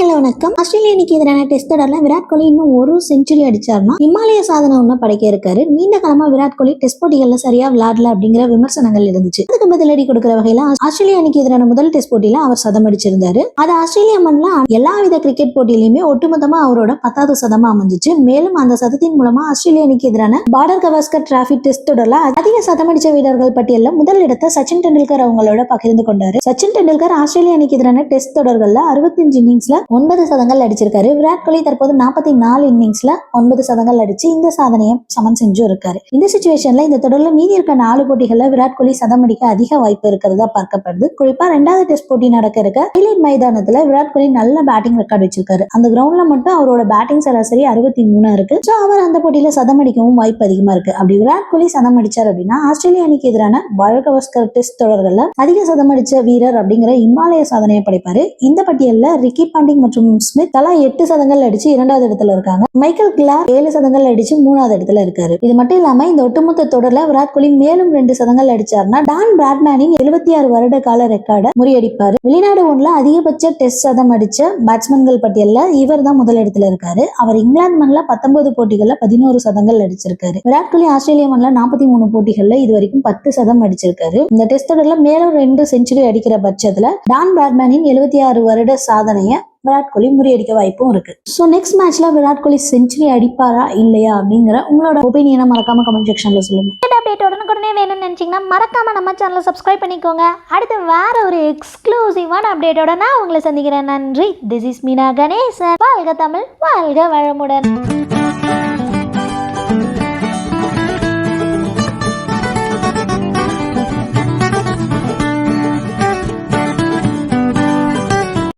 Hello வணக்கம். ஆஸ்திரேலியனுக்கு எதிரான test தொடர்ல விராட் கோலி இன்னும் ஒரு செஞ்சுரி அடிச்சார்னா இமாலய சாதனை ஒண்ணு படைக்க இருக்காரு. நீண்ட காலமா விராட் கோலி டெஸ்ட் போட்டிகள்ல சரியா விளையாடல அப்படிங்கிற விமர்சனங்கள் இருந்துச்சு அதுக்கு பதிலடி கொடுக்கிற வகையில ஆஸ்திரேலியா அணிக்கு எதிரான முதல் டெஸ்ட் போட்டியில அவர் சதம் அடிச்சிருந்தாரு. அது ஆஸ்திரேலியா மண்ணில் எல்லாவித கிரிக்கெட் போட்டியிலுமே ஒட்டுமொத்தமா அவரோட பத்தாவது சதமா அமைஞ்சிச்சு. மேலும் அந்த சதத்தின் மூலமா ஆஸ்திரேலியா அணிக்கு எதிரான பார்டர் கவாஸ்கர் டிராஃபி டெஸ்ட் தொடர்ல அதிக சதம் அடிச்ச வீரர்கள் பட்டியலில் முதல் இடத்தை சச்சின் டெண்டுல்கர் அவங்களோட பகிர்ந்து கொண்டாரு. சச்சின் டெண்டுல்கர் ஆஸ்திரேலியா அணிக்கு எதிரான டெஸ்ட் தொடர்கள்ல அறுபத்தஞ்சு இன்னிங்ஸ்ல ஒன்பது சதங்கள் அடிச்சிருக்காரு. விராட் கோலி தற்போது நாற்பத்தி நாலு இன்னிங்ஸ்ல ஒன்பது சதங்கள் அடிச்சு இந்த சாதனையை சமன் செஞ்சும் இருக்காரு. இந்த சுச்சுவேஷன்ல இந்த தொடர்ல மீதி இருக்க நாலு போட்டிகள்ல விராட் கோலி சதம் அடிக்க அதிக வாய்ப்பு இருக்கிறதா பார்க்கப்படுது. குறிப்பா ரெண்டாவது டெஸ்ட் போட்டி நடக்க இருக்க ஹைலைட் மைதானத்துல விராட் கோலி நல்ல பேட்டிங் ரெக்கார்ட் வச்சிருக்காரு. அந்த கிரவுண்ட்ல மட்டும் அவரோட பேட்டிங் சராசரி அறுபத்தி மூணா இருக்கு. ஸோ அவர் அந்த போட்டியில சதம் அடிக்கவும் வாய்ப்பு அதிகமா இருக்கு. அப்படி விராட் கோலி சதம் அடிச்சார் அப்படின்னா ஆஸ்திரேலிய அணிக்கு எதிரான வழக்கவஸ்கர் டெஸ்ட் தொடர்கள்ல அதிக சதம் அடிச்ச வீரர் அப்படிங்கிற இமாலய சாதனையை படைப்பாரு. இந்த பட்டியல்ல ரிக்கி பாண்டிங் மற்றும் ஸ்மித் தலா எட்டு சதங்கள் அடிச்சு இரண்டாவது இடத்துல இருக்காங்க. மைக்கேல் கிளார் ஏழு சதங்கள் அடிச்சு மூணாவது இடத்துல இருக்காரு. இது மட்டும் இல்லாம இந்த ஒட்டுமொத்த தொடர்ல விராட் கோலி மேலும் ரெண்டு சதங்கள் அடிச்சார்னா டான் பிராட்மேனின் எழுபத்தி ஆறு வருட கால ரெக்கார்டை முறியடிப்பாரு. வெளிநாடு ஒன்றுல அதிகபட்ச டெஸ்ட் சதம் அடிச்ச பேட்ஸ்மேன்கள் பட்டியல்ல இவர் தான் முதல் இடத்துல இருக்காரு. அவர் இங்கிலாந்து மண்ணில் பத்தொன்பது போட்டிகள்ல பதினோரு சதங்கள் அடிச்சிருக்காரு. விராட் கோலி ஆஸ்திரேலியா மண்ணில் நாற்பத்தி மூணு போட்டிகள்ல இது வரைக்கும் பத்து சதம் அடிச்சிருக்காரு. இந்த டெஸ்ட் தொடர்ல மேலும் ரெண்டு செஞ்சுரி அடிக்கிற பட்சத்துல டான் பிராட்மேனின் எழுபத்தி ஆறு வருட சாதனையை விராட் கோலி முறியடிக்க வாய்ப்பும் இருக்கு. ஸோ நெக்ஸ்ட் மேட்ச்ல விராட் கோலி செஞ்சுரி அடிப்பாரா இல்லையா அப்படிங்கிற உங்களோட ஒப்பீனியனை மறக்காம கமெண்ட் செக்ஷன்ல சொல்லுங்க. அப்டேட் உடனுக்குடனே வேணும்னு நினச்சிங்கன்னா மறக்காமல் நம்ம சேனலை சப்ஸ்கிரைப் பண்ணிக்கோங்க. அடுத்து வேற ஒரு எக்ஸ்க்ளூசிவான அப்டேட்டோட நான் உங்களை சந்திக்கிறேன். நன்றி. This is Meena Ganesan. வாழ்க தமிழ் வாழ்க வளமுடன்.